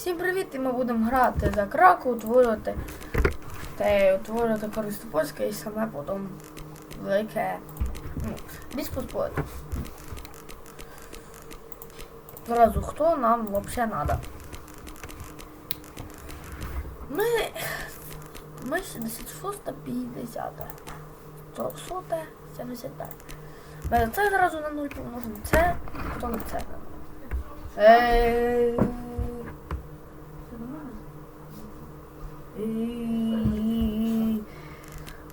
Всім привіт! І ми будемо грати за краку, утворювати та утворювати користу польське і саме потім велике ну, без. Зразу хто нам взагалі треба? Ми. Ми 66 50 100 75. Ми це зразу на 0 помножимо. Це, потім це на 0. Е, І-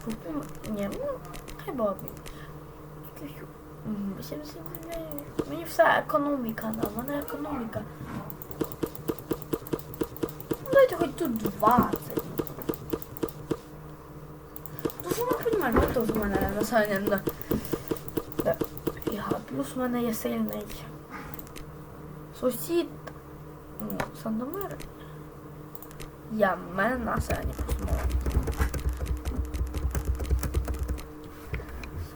Купимо. Ні, ну, хай бабі. Мені все економіка, да, в мене економіка. Ну, дайте хоч тут 20. Ну, що ми розуміємо, ну, то в мене населення, да. Я, плюс в мене є сильний сусід, ну, Сандомир. Я мене населення посмотрю.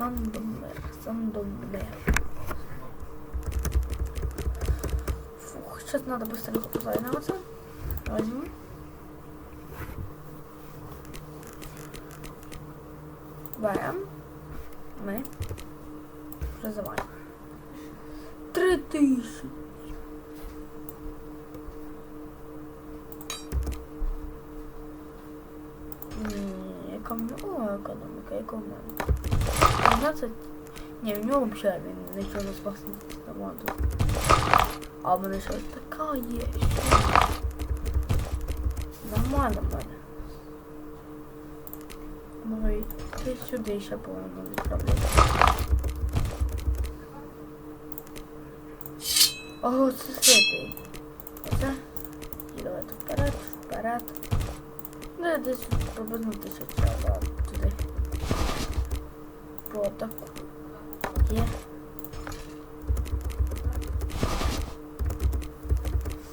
Сандомир, Сандомир. Фух, сейчас надо быстренько позаниматься. Возьму. Берем. Мы. Призываем. Три тысячи. Ні, економіка. О, економіка, економіка. 15. Ні, в нього взагалі він нічого не спас не команду. А в мене щось така є. що Нормально в мене. Ну і ти сюди ще повинно відправляти. Ого, це ситий. Оце. І давайте вперед, вперед. Ну, десь приблизно тисяча, да, туди. Про таку. Є.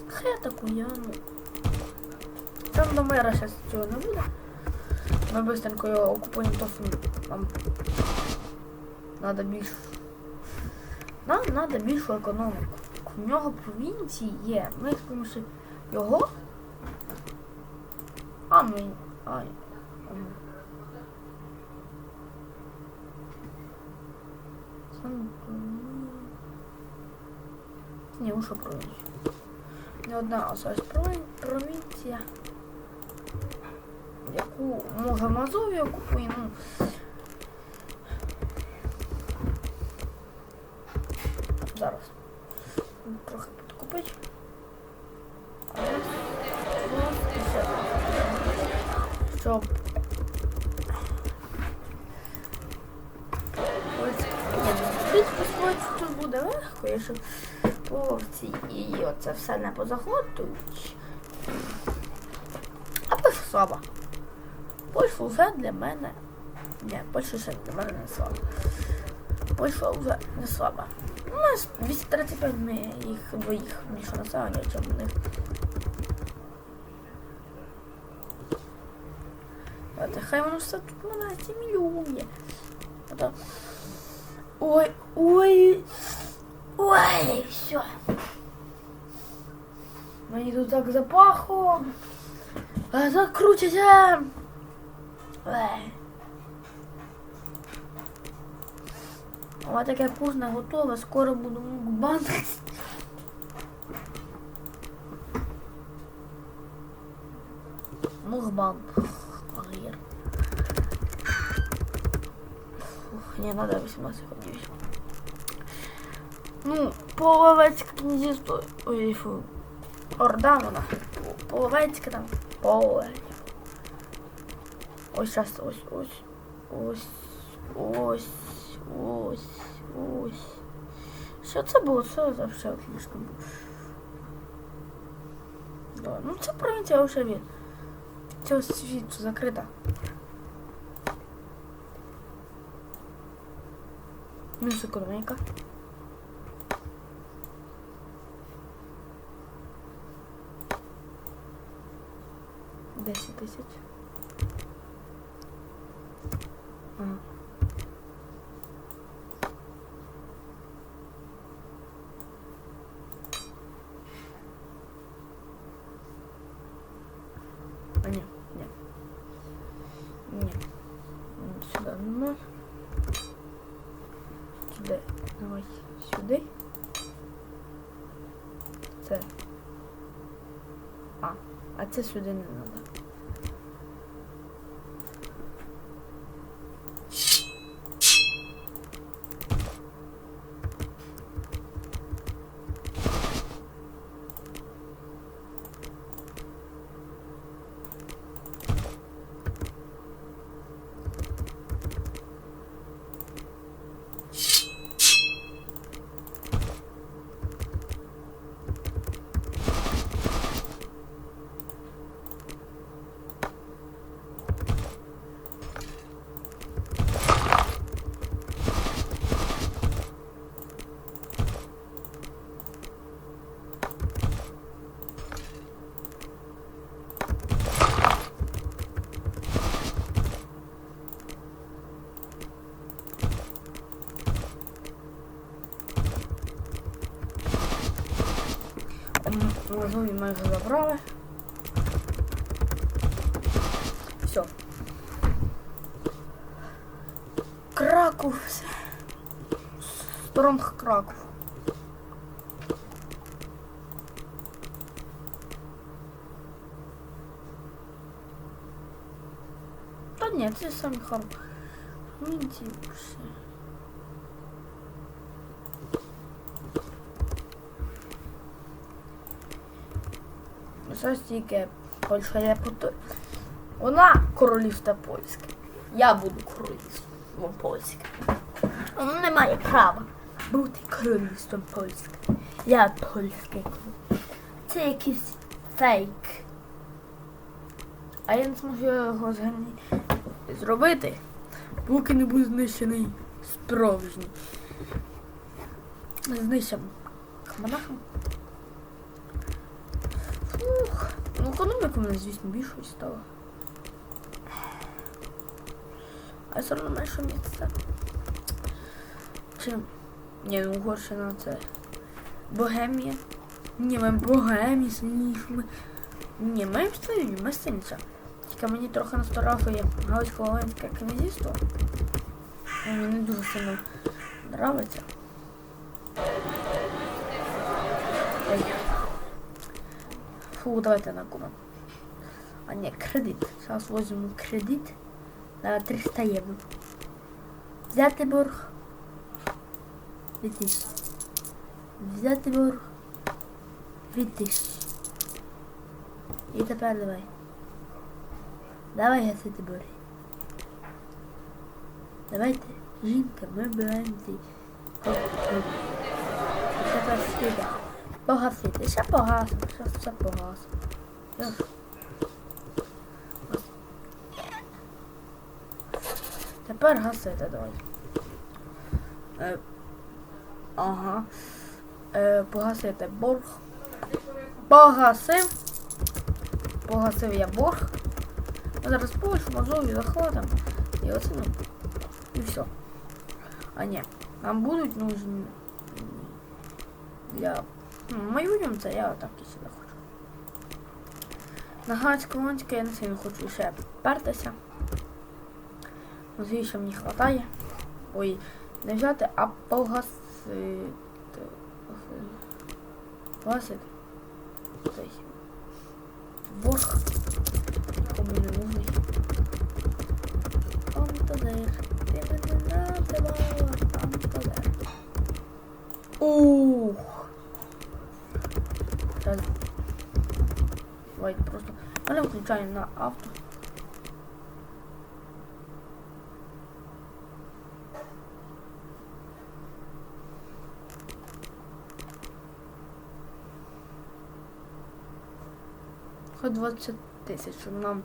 Хай атакує, ну. Там до мера зараз цього не буде. Ми быстренько його окупуємо, то нам надо більш. Нам треба більшу економіку. У нього провінції є. Ми з помощью його а ми. Ай. Ні, уша провінція. Не одна осталась провін- провінція. Яку може Мазові окупує, ну. Зараз. Трохи підкупить. Щоб ось сподіваюся, тут буде легко, якщо повці і оце все не позаходують. А Польща слаба. Польща вже для мене. Ні, Польща ще для мене не слаба. Польща вже не слаба. У нас 235 ми їх двоїх більше населення, ніж у них. Давайте, хай воно все тут 12 мільйонів. Ой, ой, ой, все. Мені тут так запахло. А закрутяться. Ой. Ось таке вкусне готове, скоро буду мукбан. Агір. Ух, не надо 18 ходить. Ну, половецьке князівство. Ой, фу. Орда вона. Половецьке там. Поле. Ось зараз ось, ось. Ось. Ось. Ось. Ось. Що це було? Що за все слишком було? Да, ну це провінція вже від цього світу закрита. Мінус економіка. Десять тисяч. Ага. А, а це сюди не треба. М, Можливо, майже забрали. Все. Краков. Стромх Краков. Та ні, це сам хор. Ну, дівче. Щось тільки Польща я пото... Вона королівство польське. Я буду королівством польське. Воно не має права бути королівством польським. Я польське королівство. Це якийсь фейк. А я не зможу його зробити, поки не буде знищений справжній. Знищимо монахом. Фух. Ну, економіка в мене, звісно, більшою стала. А все одно менше місце. Чим? Ні, ну Угорщина це. Богемія. Ні, ми Богемія сильніше. Ми... Ні, ми сильні, ми сильніше. Тільки мені трохи насторафує Галицько-Волинське князівство. Мені не дуже сильно нравиться. Ой. Фу, давайте накупим. А не, кредит. Сейчас возьму кредит на 300 євро. Взяти борг. 2000. Взяти борг. 2000. І тепер давай. Давай гасити борги. Давайте, жінка, ми хоп. І Тепер скільки? Погасити. Ще погасимо, ще все погасимо. Тепер гасити давай. Е, ага. Е, погасити борг. Погасив. Погасив я борг. Ми зараз Польщу, Мазовію захватимо. І оце ну. І все. А ні. Нам будуть нужні для ну, майбутньому це я отак і сюди хочу. На Галицьку я не сильно хочу ще пертися. Ну, Звісно, мені вистачає. Ой, не взяти, а погасити. Погасити. Той. Але на авто. Хоч 20 тисяч, щоб нам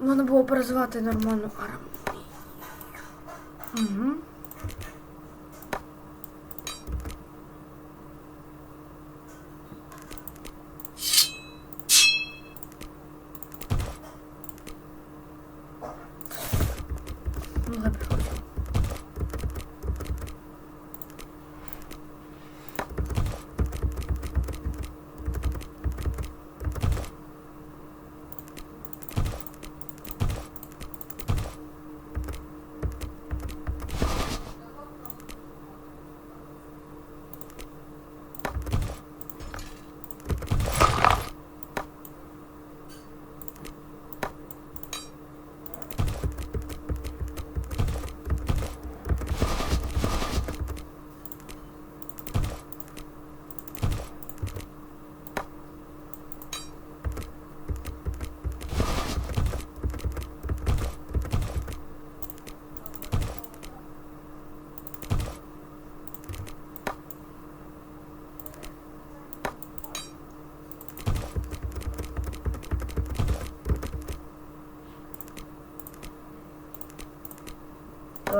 можна було перезвати нормальну армію. Ну, хай приходить.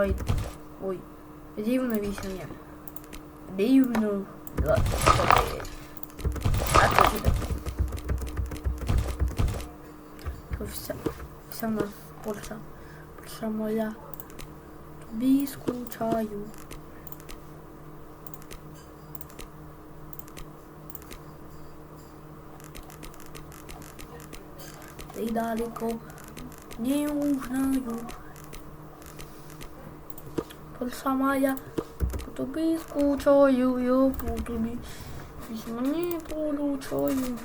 Давай. Ой. Рівно 8 є. Рівно 24. А. То Вся, вся в нас. Польща моя. Тобі скучаю. Ты далеко не узнаю. Польша моя, по тобі скучаю, я по тобі. Не получаю.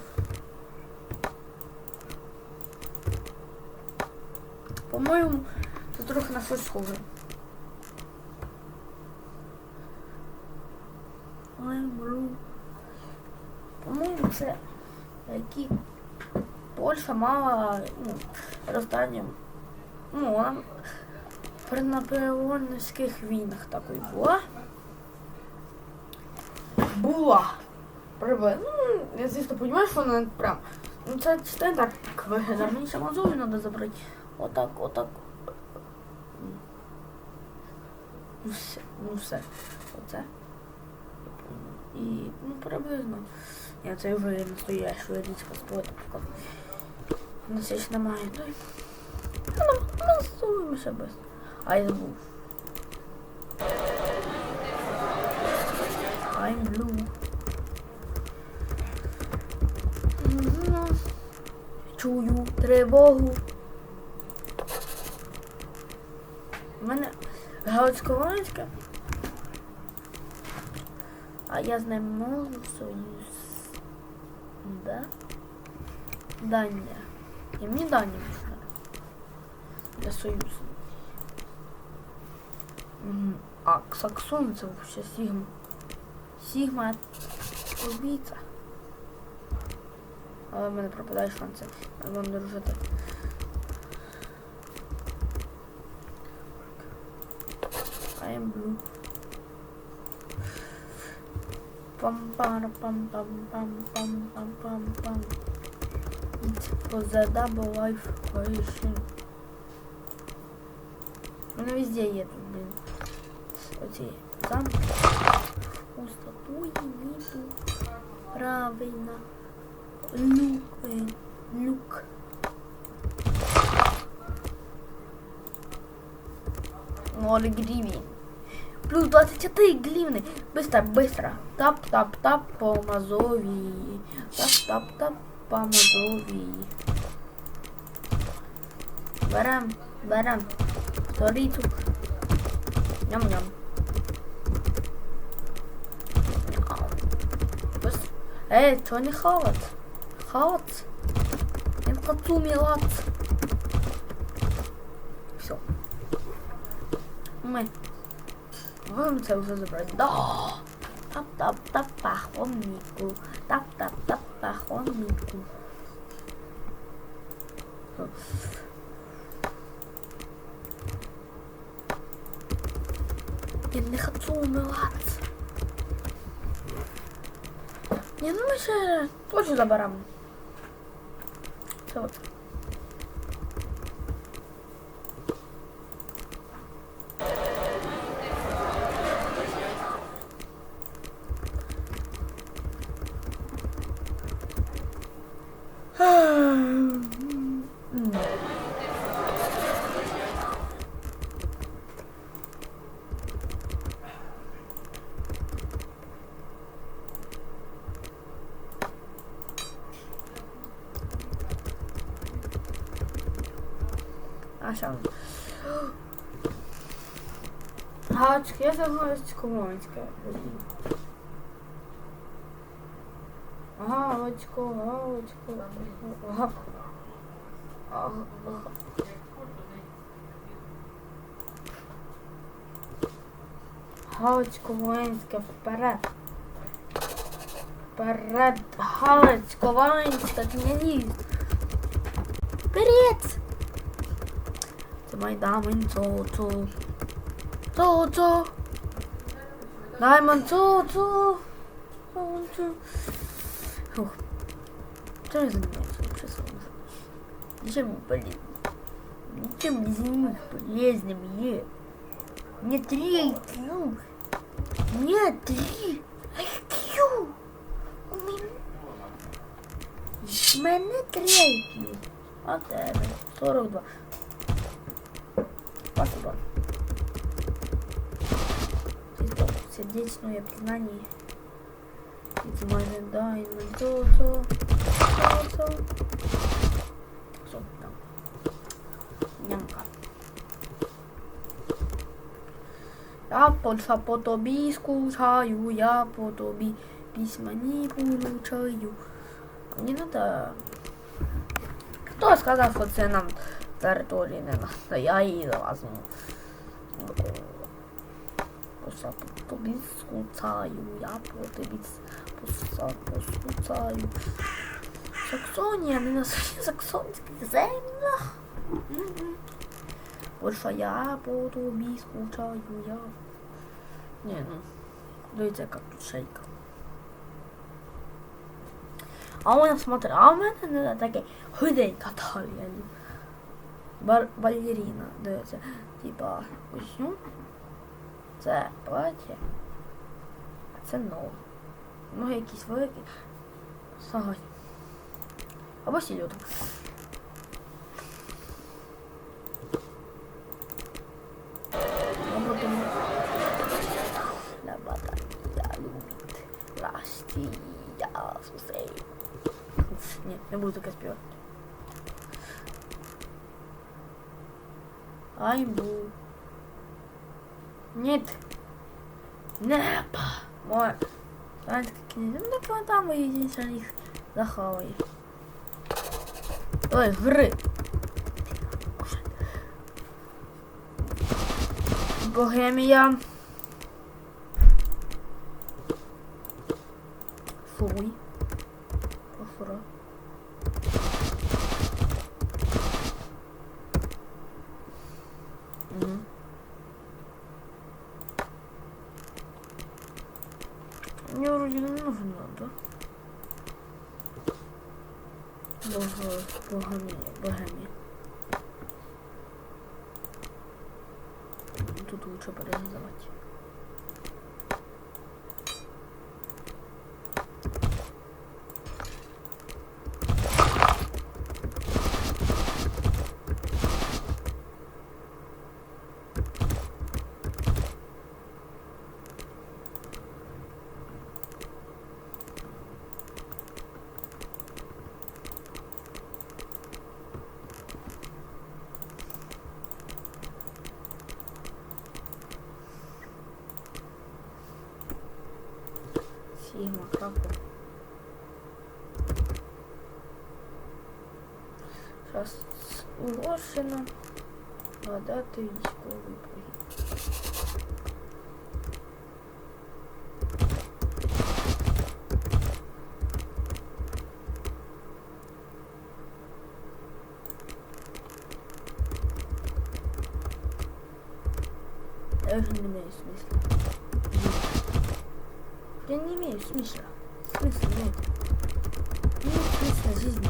По-моєму, це трохи на щось схоже. По-моєму, це які Польща мала ну, роздання. Ну, вона при наполеонівських війнах такої була. Була. Приби. Ну, я звісно розумію, що вона прям. Ну це стандарт як виглядає. Мені ще мазові треба забрати. Отак, отак. Ну все. Ну все. Оце. І, ну, приблизно. Я це вже не настоящу річка спорта показую. У нас ще немає. Ну, ну, ми зсуємося без. Я забув. I'm blue. Чую тривогу. У мене Галицько-Волинське. А я з ним можу союз. Да? Дання. І мені Дані можна. Для союзу. А, саксон це вообще сигма Сигма убийца. Але в мене пропадають шанси. Вам дружити. I am blue. Пам-пам-пам-пам-пам-пам-пам-пам. It's for the double life coalition. Ну везде едут, блин. Эти там пустоту нету. Правильно. Люк. Э, люк. Ноль гривен. Плюс 24 гривны. Быстро, быстро. Тап-тап-тап по Мазовии. Тап-тап-тап по Мазовии. Барам, барам. 32. Yum yum. Was? Hey, 20 hot. Hot. And for 2 milat. So. My. I'm telling you the bread. Da. Tap tap tap pa homiku. Tap tap tap pa homiku. Oops. Я не хочу умиватися. Ні, ну ми ще точно заберемо. Це от. А Așa. Hacka, я загорюсь Колонська. Галочку, галочку. Галочку. Галочку воїнська вперед. Вперед. Галочку воїнська, не лізь. my diamond total. Total. Diamond total. Фух. Чем я занимаюсь? Честно. Ничем, блин. Ничем не занимаюсь полезным е. Мне три IQ. Мне три IQ. У меня... У меня три IQ. А тебе 42. Спасибо. Чисто сердечное признание. It's my diamond, so, so, so, so. Все, там. Нямка. Я Польща по тобі скучаю, я по тобі письма не получаю. Мені надо... Хто сказав, що це нам території не надо? Я її. Польща по тобі скучаю, я по тобі Польща поскучаю. Саксонія, не на Саксонська земля. М-м. Польща, я по тобі скучаю, я. Ні, ну. Дивіться, яка тут шейка. А у мене, смотри, а у мене не таке худенька талія. Бар балеріна, дивіться. Типа, костюм. Це плаття. А це ноги. Ноги якісь великі. Сагай. Або сільота. Або тому. La batalla любит Россия Сусей. Ні, не буду таке співати. Аймбу. Нет. Непа. Мой. Знаєте, какие Ну так вон там единица их захаває. Ой, гри. Богемія. Богами, богами. Тут лучше порезать. Сігма, крапу. Сейчас Угорщина. Надати військовий прогін. Я вже не маю смисла. Я не имею смысла. Смысла нет. Нет смысла жизни.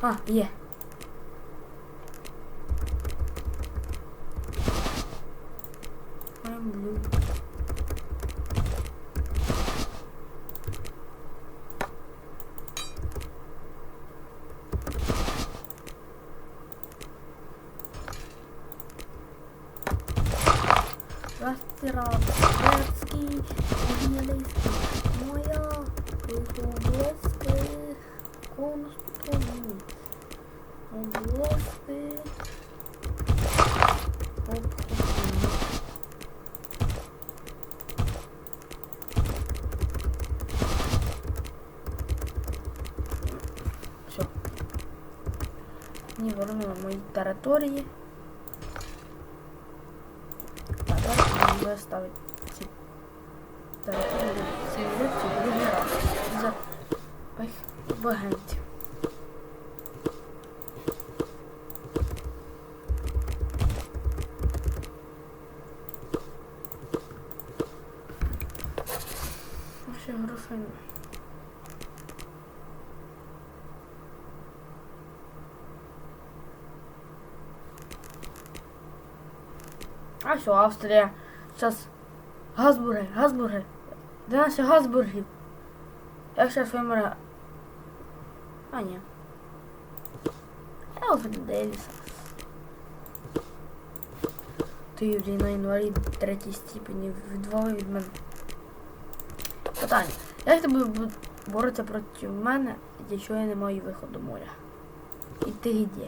А, е. I'm Не вернула мої території. А далі вже ставить ці території цивілізації другий раз. За ой, багенці. Ще грошей. нема. А все, Австрія. Зараз Газбурги, Газбурги. Наші Газбургів? Як зараз вимре. А, ні. Елфін Девіса. Ти вже на інвалід третій степені відвали від мене. Питання. Як тебе бу- боротися проти мене, якщо я не маю виходу моря? І ти де?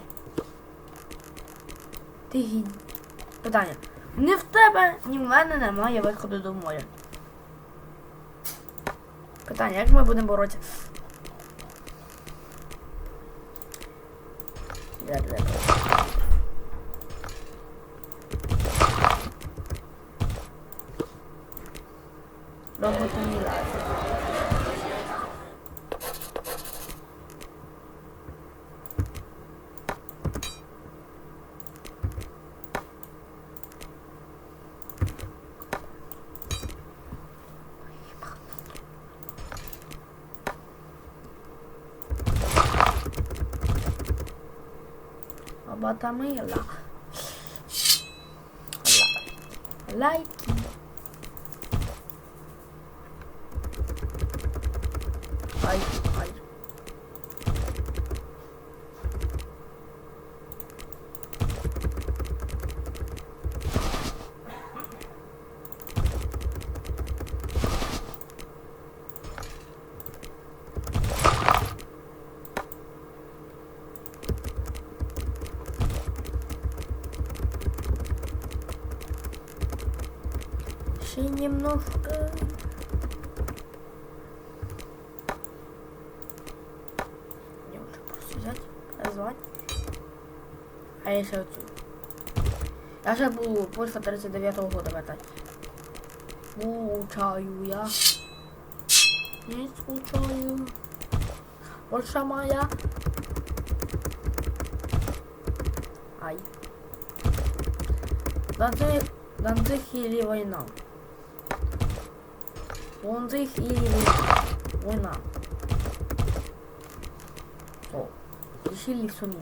Ти гі... Питання. Ні в тебе, ні в мене немає виходу до моря. Питання, як ми будемо боротися? bottom y. Light. Еще немножко. Мне уже просто взять, назвать. А если вот Я же буду после 39 года катать. Скучаю я. Не скучаю. Больше моя. Ай. Данциг, Данциг или война? Данциг или война? О, решили сумму.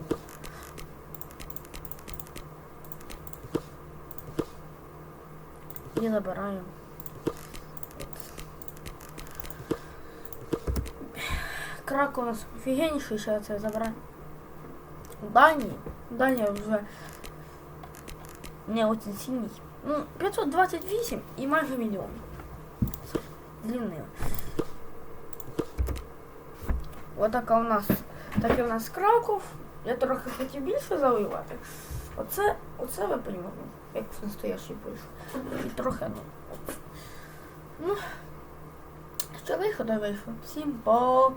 І забираємо. Крак у нас офігенніший, ще це забираємо. Дані. Данія вже не очень сильний. Ну, 528 і майже мільйон. Злінили. Отака у нас таке у нас Краков. Я трохи хотів більше завоювати. Оце, оце ви розумієте, як настоящий пишу. І трохи, ну. Ну, що виходу вийшло. Всім по.